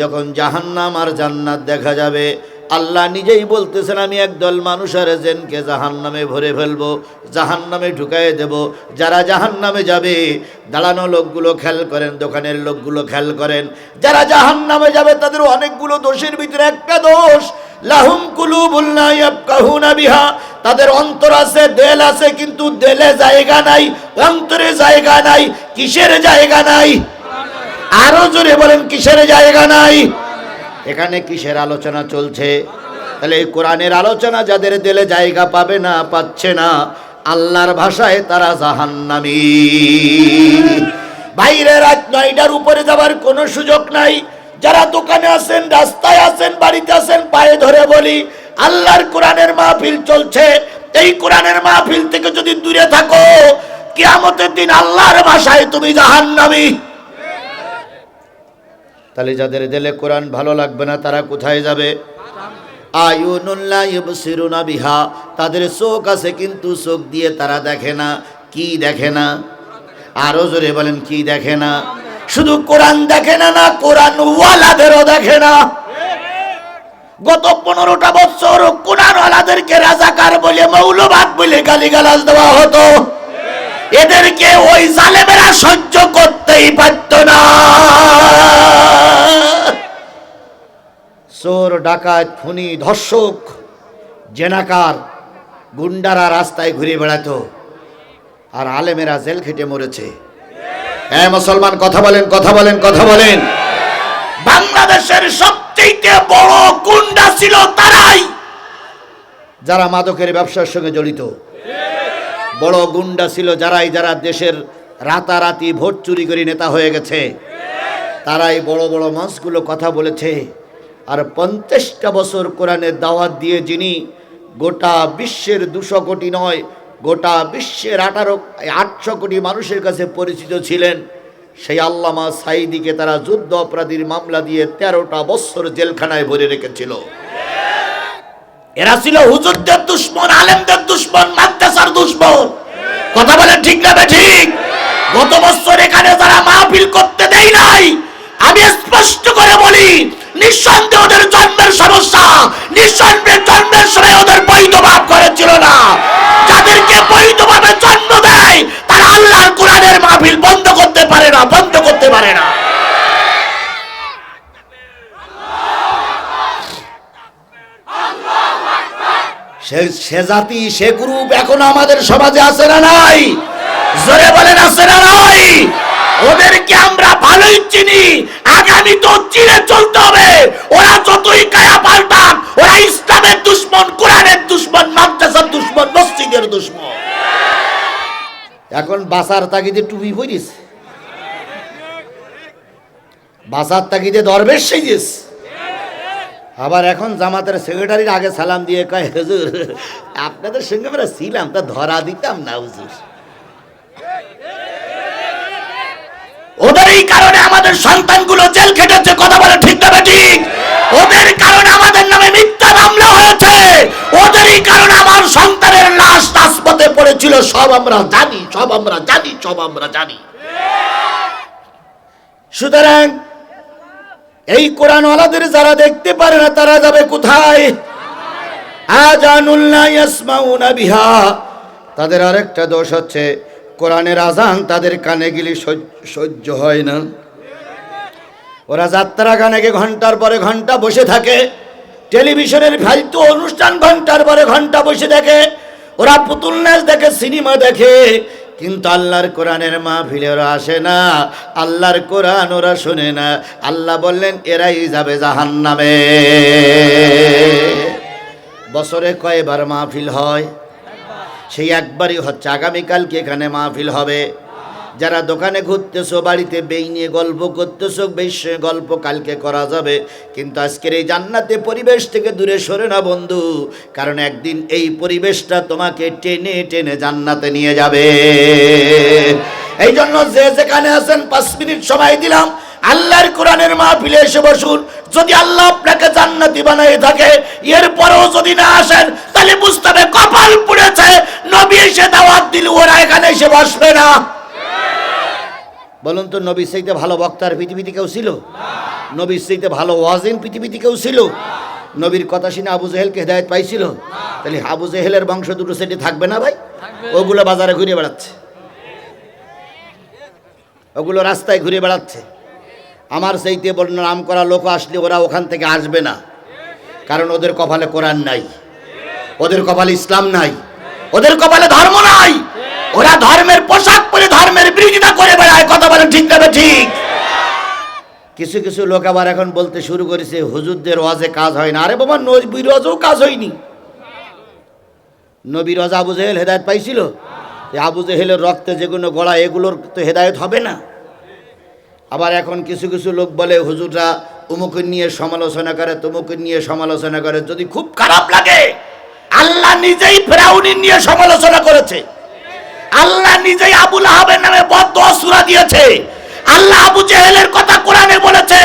যখন জাহান্নাম আর জান্নাত দেখা যাবে, আল্লাহ নিজেই বলতেছেন, আমি একদল মানুষের জেনকে জাহান নামে ভরে ফেলব জাহান নামে ঢুকাই দেব। যারা জাহান নামে যাবে, দাঁড়ানো লোকগুলো খেয়াল করেন, দোকানের লোকগুলো খেয়াল করেন। যারা জাহান নামে যাবে, তাদের অনেকগুলো দোষের ভিতরে একটা দোষ, লাহুম কুলুবুল্লা ইয়াবকাহুনা বিহা। তাদের অন্তর আছে দেল আছে, কিন্তু দেলে জায়গা নাই, অন্তরে জায়গা নাই, কিসের জায়গা নাই? আরও জোরে বলেন, কিসের জায়গা নাই? এখানে কিসের আলোচনা চলছে? তাহলে এই কোরআনের আলোচনা যাদের দিলে জায়গা পাবে না, পাচ্ছে না, আল্লাহর ভাষায় তারা জাহান্নামী। বাইরে রাত নয়টার উপরে যাবার কোনো সুযোগ নাই। যারা দোকানে আছেন, রাস্তায় আছেন, বাড়িতে আছেন, পায়ে ধরে বলি, আল্লাহর কোরআনের মাহফিল চলছে। এই কোরআনের মাহফিল থেকে যদি দূরে থাকো, কিয়ামতের দিন আল্লাহর ভাষায় তুমি জাহান্নামী। তাহলে যাদের দিলে কোরআন ভালো লাগবে না, তারা কোথায় যাবে? বিহা। তাদের চোখ আছে কিন্তু চোখ দিয়ে তারা দেখে না, কি দেখে না? আরও জোরে বলেন, কি দেখে না? শুধু কোরআন দেখে না না কোরআন ওয়ালাদেরও দেখে না। গত পনেরোটা বছর কোরআন ওয়ালাদেরকে রাজাকার বলে, মৌলবাদ বলে গালিগালাজ দেওয়া হতো। এদেরকে ওই জালেমেরা সহ্য করতেই পারত না। চোর, ডাকাত, খুনি, ধর্ষক, জেনাকার গুন্ডারা রাস্তায় ঘুরে বেড়াতো আর আলেমেরা জেল খেটে মরেছে। হ্যাঁ মুসলমান, কথা বলেন কথা বলেন কথা বলেন। বাংলাদেশের সবচেয়ে বড় গুন্ডা ছিল তারাই, যারা মাদকের ব্যবসার সঙ্গে জড়িত। বড় গুন্ডা ছিল যারাই যারা দেশের রাতারাতি ভোট চুরি করে নেতা হয়ে গেছে। তারাই বড় বড় মাসগুলো কথা বলেছে। আর পঞ্চাশটা বছর কোরআনের দাওয়াত দিয়ে যিনি গোটা বিশ্বের দুশো কোটি নয়, গোটা বিশ্বের আঠারো, আটশো কোটি মানুষের কাছে পরিচিত ছিলেন, সেই আল্লামা সাইদিকে তারা যুদ্ধ অপরাধীর মামলা দিয়ে তেরোটা বছর জেলখানায় ভরে রেখেছিল। এরা ছিল হুজুরদের দুশ্মন, আলেমদের দুশ্মন, মাদ্রাসার দুশ্মন। কথা বলে ঠিক না ঠিক গত বছর এখানে যারা মাহফিল করতে দেই নাই, আমি স্পষ্ট করে বলি, নিঃসন্দেহে ওদের জন্মের সমস্যা, নিঃসন্দেহে জন্মের সময় ওদের বৈধ ভাব করেছিল না। যাদেরকে বৈধ ভাবে সে জাতি, সে গ্রুপ এখন আমাদের সমাজে আছে না নাই? জোরে বলেন, আছে না নাই? ওদেরকে আমরা ভালোই চিনি। আগামী তো চিনে চলতে হবে। ওরা যতই কায়া পাল্টান ওরা ইসলামের দুশ্মন, কোরআনের দুশ্মন, মাদ্রাসার দুশ্মন, মসজিদের দুশ্মন। এখন বাসার তাগিদে টুপি পরিস। বাসার তাগিদে দরবেশ সেজেস। আবার এখন জামাতের সেক্রেটারির আগে সালাম দিয়ে কয়, হুজুর, আপনাদের সঙ্গে আমরা ছিলাম, তা ধরা দিতাম না, হুজুর। ওদের এই কারণে আমাদের সন্তানগুলো জেল খেটেছে, কথা বলে ঠিক না ঠিক? ওদের কারণে আমাদের নামে মিথ্যা মামলা হয়েছে। ওদের এই কারণে আমার সন্তানের লাশ রাজপথে পড়েছিল, সব আমরা জানি, সব আমরা জানি, সব আমরা জানি। সুতরাং এই কোরআন কোরআনওয়ালাদের যারা দেখতে পারে না, তারা যাবে কোথায়? বিহা। তাদের আরেকটা দোষ হচ্ছে, কোরআনের আজান তাদের কানে গেলে সহ্য- হয় না। ওরা যাত্রা গানে গিয়ে ঘণ্টার পরে ঘণ্টা বসে থাকে। টেলিভিশনের ফালতু অনুষ্ঠান ঘণ্টার পরে ঘণ্টা বসে দেখে। ওরা পুতুল নাচ দেখে, সিনেমা দেখে। কিন্তু আল্লাহর কোরআনের মাহফিলে ওরা আসে না, আল্লাহর কোরআন ওরা শোনে না। আল্লাহ বললেন, এরাই যাবে জাহান নামে বছরে কয়বার মাহফিল হয়? সেই একবারই হচ্ছে। আগামীকালকে এখানে মাহফিল হবে? যারা দোকানে ঘুরতেছো, বাড়িতে বেই নিয়ে গল্প করতেছো, বেশ গল্প কালকে করা যাবে। কিন্তু আজকের এই জান্নাতে পরিবেশ থেকে দূরে সরে না বন্ধু, কারণ একদিন এই পরিবেশটা তোমাকে টেনে টেনে জান্নাতে নিয়ে যাবে। এই জন্য যে যেখানে আছেন, পাঁচ মিনিট সময় দিলাম। আল্লাহর কোরআনের মাহফিলে এসে বসুন। যদি আল্লাহ আপনাকে জান্নাতি বানাই থাকে, এরপরেও যদি না আসেন, তাহলে বুঝতে হবে কপাল পুড়েছে। নবী এসে দাওয়াত দিল, ওরা এখানে এসে বসবে না। বলুন তো নবীর চাইতে ভালো বক্তার পৃথিবীতে কেউ ছিল? নবীর চাইতে ভালো ওয়াজিন পৃথিবীতে কেউ ছিল? নবীর কথা শুনে আবু জেহেলকে হেদায়ত পাইছিল? তাহলে আবু জেহেলের বংশ দুটো সেটি থাকবে না ভাই? ওগুলো বাজারে ঘুরে বেড়াচ্ছে। ওগুলো রাস্তায় ঘুরে বেড়াচ্ছে। আমার সেইতে বন্য নাম করা লোক আসলে ওরা ওখান থেকে আসবে না। কারণ ওদের কপালে কোরআন নাই। ওদের কপালে ইসলাম নাই। ওদের কপালে ধর্ম নাই। ওরা ধর্মের পোশাক পরে ধর্মের বিরোধিতা করে বেড়ায়, কথা বলে ঠিক না ঠিক? কিছু কিছু লোক আবার এখন বলতে শুরু করেছে, হুজুরদের ওয়াজে কাজ হয় না। আরে বাবা, নবীর ওয়াজেও কাজ হয়নি। নবীর ওয়াজ আবু জেহেল হেদায়ত পাইছিল? আবু জেহেলের রক্তে যেগুলো গড়া এগুলোর তো হেদায়ত হবে না। আবার এখন কিছু কিছু লোক বলে, হুজুররা উমুকে নিয়ে সমালোচনা করে, তুমুকে নিয়ে সমালোচনা করে। যদি খুব খারাপ লাগে, আল্লাহ নিজেই ফেরাউনি নিয়ে সমালোচনা করেছে। আল্লাহ নিজেই আবুল আহাবের নামে বদ্ধ সুরা দিয়েছে। আল্লাহ আবু জেহেলের কথা কোরআনে বলেছে,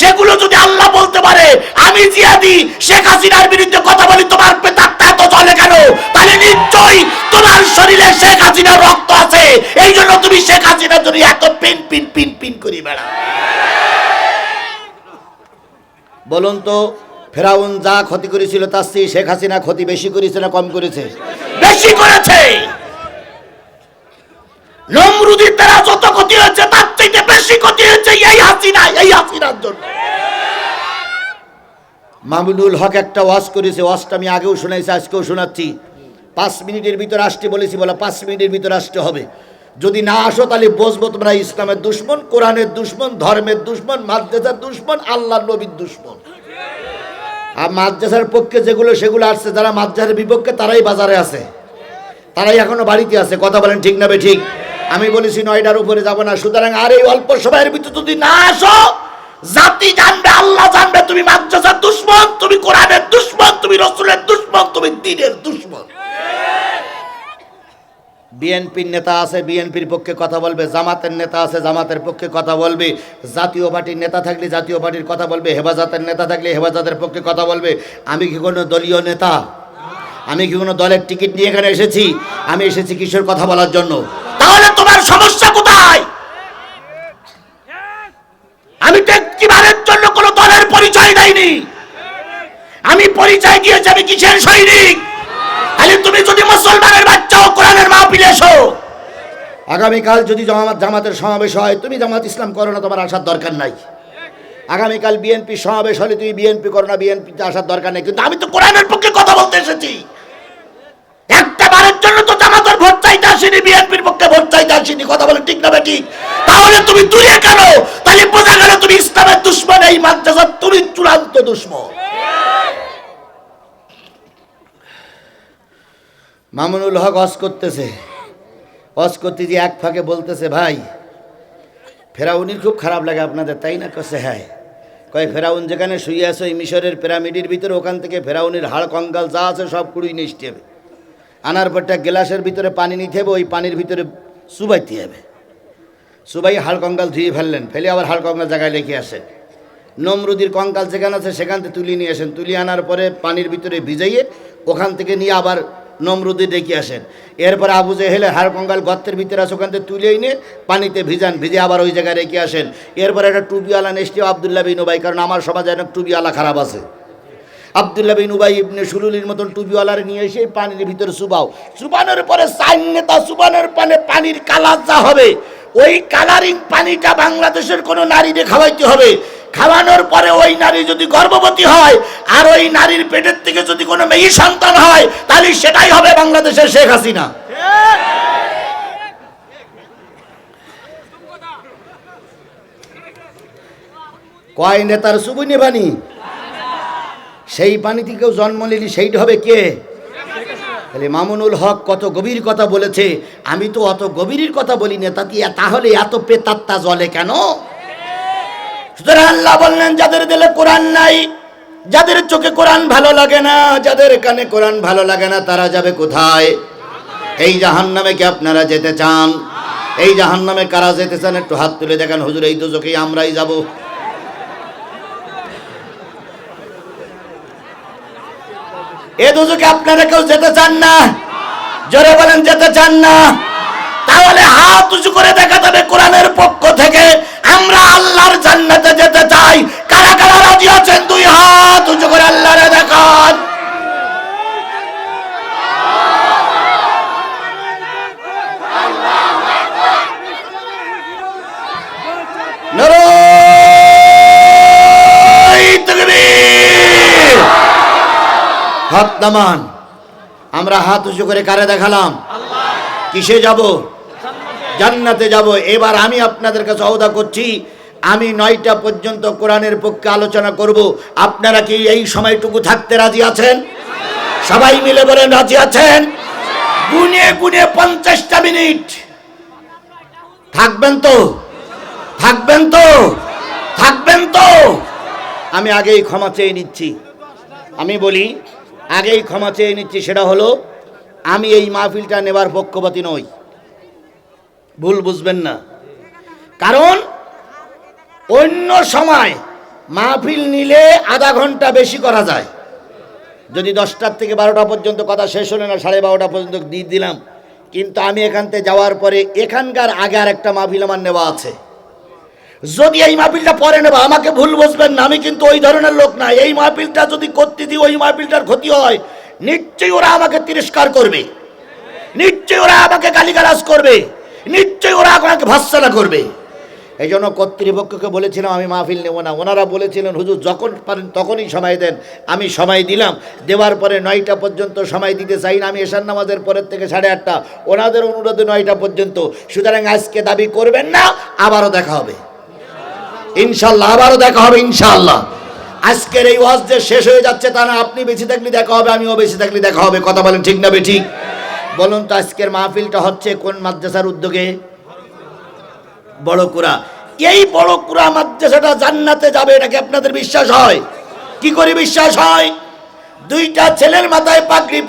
সেগুলো যদি আল্লাহ বলতে পারে, আমি জিয়াদি শেখ হাসিনার বিরুদ্ধে কথা বলি, তোমার পেতাকটা এত চলে কেন? তাহলে নিশ্চয়ই তোমার শরীরে শেখ হাসিনার রক্ত আছে। এই জন্য তুমি শেখ হাসিনার জন্য এত পিন পিন পিন পিন করি বেড়া বলুন তো, ফেরাউন যা ক্ষতি করেছিল তার চেয়ে শেখ হাসিনা ক্ষতি বেশি করেছে না কম করেছে? বেশি করেছে। নমরুদির দ্বারা যত ক্ষতি হয়েছে, তার চাইতে বেশি ক্ষতি হয়েছে এই হাসিনা, এই হাসিনার জন্য। মামুনুল হক একটা ওয়াজ করেছে, ওয়াজটা আমি আগেও শোনাইছি আজকেও শোনাচ্ছি। পাঁচ মিনিটের ভিতরে আসতে বলেছি, বলে পাঁচ মিনিটের ভিতরে আসতে হবে। যদি না আসো, তাহলে বসবো তোমরা ইসলামের দুশ্মন, কোরআনের দুশ্মন, ধর্মের দুশ্মন, মাদ্রাসার দুশ্মন আল্লাহ নবীর দুশ্মন। আর মাদ্রাসার পক্ষে যেগুলো, সেগুলো আসছে, যারা মাদ্রাসার বিপক্ষে, তারাই বাজারে আছে। তারাই এখনও বাড়িতে আছে। কথা বলেন ঠিক না বে ঠিক? আমি বলেছি নয়টার উপরে যাব না। সুতরাং আর এই অল্প সময়ের ভিতরে যদি না আসো, জাতি জানবে, আল্লাহ জানবে, তুমি মাদ্রাসার দুশ্মন, তুমি কোরআনের দুশ্মন, তুমি রসুলের দুশ্মন, তুমি দিনের দুশ্মন। বিএনপির নেতা আছে, বিএনপির পক্ষে কথা বলবে, জামাতের নেতা আছে, জামাতের পক্ষে কথা বলবে। জাতীয় পার্টির নেতা থাকলে জাতীয় পার্টির কথা বলবে, হেফাজতের নেতা থাকলে হেফাজতের পক্ষে কথা বলবে। আমি কি কোনো দলীয় নেতা? আমি কি কোনো দলের টিকিট নিয়ে এখানে এসেছি? আমি এসেছি কিশোর কথা বলার জন্য। তাহলে তোমার সমস্যা কোথায়? আমি তো একটিবারের জন্য কোনো দলের পরিচয় দেয়নি আমি পরিচয় দিয়েছি, আমি কিসের সৈনিক? তুমি যদি মুসলমানের কোরআনের আগামীকাল যদি জামাত জামাতের সমাবেশ হয়, তুমি জামাত ইসলাম করো না, তোমার আসার দরকার নাই। আগামীকাল বিএনপি সমাবেশ হলে তুমি বিএনপি করো না বিএনপিতে আসার দরকার নেই। কিন্তু আমি তো কোরআনের পক্ষে কথা বলতে এসেছি। একটা বারের জন্য তো জামাতের ভোট চাইতে আসিনি, বিএনপির পক্ষে ভোট চাইতে আসিনি, কথা বলে ঠিক না ঠিক তাহলে তুমি দূরে কেন? তাহলে বোঝা গেল তুমি ইসলামের দুশ্মন, এই মাদ্রাসার তুমি চূড়ান্ত দুশ্মন। মামুনুল হক হজ করতেছে। হজ করতে যে এক ফাঁকে বলতেছে, ভাই, ফেরাউনির খুব খারাপ লাগে আপনাদের, তাই না? কছে হ্যাঁ। কয়, ফেরাউন যেখানে শুয়ে আছে, ওই মিশরের পিরামিডের ভিতরে, ওখান থেকে ফেরাউনির হাড় কঙ্গাল যা আছে সব কুড়ি নিয়ে হবে আনার পরটা গ্লাসের ভিতরে পানি নিতে হবে, ওই পানির ভিতরে সুবাইতে হবে। সুবাই হাড় কঙ্কাল ধুয়ে ফেললেন, ফেলে আবার হাড় কঙ্কাল জায়গায় রেখে আসেন। নমরুদির কঙ্কাল যেখানে আছে, সেখান থেকে তুলে নিয়ে আসেন। তুলে আনার পরে পানির ভিতরে ভিজাইয়ে ওখান থেকে নিয়ে আবার নমরুদি ডেকে আসেন। এরপরে আবু জেহেলে হাড় কঙ্কাল গর্তের ভিতরে আছে, ওখান থেকে তুলে এনে পানিতে ভিজান, ভিজে আবার ওই জায়গায় রেখে আসেন। এরপর একটা টুবিওয়ালা নেষ্টি আবদুল্লাহ বিন উবাই, কারণ আমার সমাজে অনেক টুবিওয়ালা খারাপ আছে। আবদুল্লাহ বিন উবাই ইবনে সুলুলির মতন টুবিওয়ালার নিয়ে এসে পানির ভিতরে সুবাও। সুবানোর পরে সাইন নেতা, সুবানোর পানে পানির কালার যা হবে, ওই কালারিং পানিটা বাংলাদেশের কোনো নারীরে খাওয়াইতে হবে। খাওয়ানোর পরে ওই নারী যদি গর্ভবতী হয়, আর ওই নারীর পেটের থেকে যদি কোনো মেয়ে সন্তান হয়, তাহলে সেটাই হবে বাংলাদেশের শেখ হাসিনা। কয় নেতার সুবুনি পানি সেই পানি থেকেও জন্ম নিলি, সেইটা হবে কে? তাহলে মামুনুল হক কত গভীর কথা বলেছে। আমি তো অত গভীরের কথা বলি না তাতে তাহলে এত পেতাত্তা জলে কেন? সুতরাং আল্লাহ বললেন, যাদের দিলে কোরআন নাই, যাদের চোখে কোরআন ভালো লাগে না, যাদের কানে কোরআন ভালো লাগে না, তারা যাবে কোথায়? এই জাহান নামে কি আপনারা যেতে চান? এই জাহান নামে কারা যেতে চান? একটু হাত তুলে দেখেন, হুজুর, এই দুজকেই আমরাই যাব। এ দুজকে আপনারা কেউ যেতে চান না? জোরে বলেন, যেতে চান না? তাহলে হাত উঁচু করে দেখা যাবে কোরআনের পক্ষ থেকে আমরা আল্লাহর জান্নাতে যেতে চাই। কারা কারা রাজি আছেন? দুই হাত উঁচু করে আল্লাহরে দেখান। হাত নামান। আমরা হাত উঁচু করে কারে দেখালাম? কিসে যাব? জান্নাতে যাব। এবার আমি আপনাদের কাছে অবদা করছি। আমি নয়টা পর্যন্ত কোরআনের পক্ষে আলোচনা করব। আপনারা কি এই সময়টুকু থাকতে রাজি আছেন? সবাই মিলে বলেন, রাজি আছেন? গুনে গুনে পঞ্চাশটা মিনিট। থাকবেন তো? থাকবেন তো? থাকবেন তো? আমি আগেই ক্ষমা চেয়ে নিচ্ছি। আমি বলি আগেই ক্ষমা চেয়ে নিচ্ছি, সেটা হলো, আমি এই মাহফিলটা নেবার পক্ষপাতি নই। ভুল বুঝবেন না। কারণ, অন্য সময় মাহফিল নিলে আধা ঘণ্টা বেশি করা যায়। যদি দশটার থেকে বারোটা পর্যন্ত কথা শেষ হলে না, সাড়ে বারোটা পর্যন্ত দিয়ে দিলাম, কিন্তু আমি এখান থেকে যাওয়ার পরে এখানকার আগে আর একটা মাহফিল আমার নেওয়া আছে। যদি এই মাহফিলটা পরে নেবা, আমাকে ভুল বসবেন না, আমি কিন্তু ওই ধরনের লোক না। এই মাহফিলটা যদি করতে দিই, ওই মাহফিলটার ক্ষতি হয়, নিশ্চয়ই ওরা আমাকে তিরস্কার করবে। নিশ্চয়ই ওরা আমাকে গালিগালাজ করবে। নিশ্চয়ই ওরা আমাকে ভাৎসনা করবে। এই জন্য কর্তৃপক্ষকে বলেছিলাম, আমি মাহফিল নেব না। ওনারা বলেছিলেন, হুজুর, যখন পারেন, তখনই সময় দেন। আমি সময় দিলাম। দেওয়ার পরে নয়টা পর্যন্ত সময় দিতে চাই না। আমি এশার নামাজের পরের থেকে সাড়ে আটটা। ওনাদের অনুরোধে নয়টা পর্যন্ত। সুতরাং আজকে দাবি করবেন না, আবারও দেখা হবে। ইনশাল্লাহ, আবারও দেখা হবে ইনশাল্লাহ। আজকের এই ওয়াজ যে শেষ হয়ে যাচ্ছে তা না, আপনি বেঁচে থাকলে দেখা হবে, আমিও বেঁচে থাকলে দেখা হবে। কথা বলেন ঠিক না ঠিক বলুন তো আজকের মাহফিলটা হচ্ছে কোন মাদ্রাসার উদ্যোগে? বড়কুড়া। এই বড়কুড়া মাদ্রাসাটা জান্নাতে যাবে এটাকে আপনাদের বিশ্বাস হয়? কি করে বিশ্বাস হয়? দুইটা ছেলের মাথায় পাগড়ি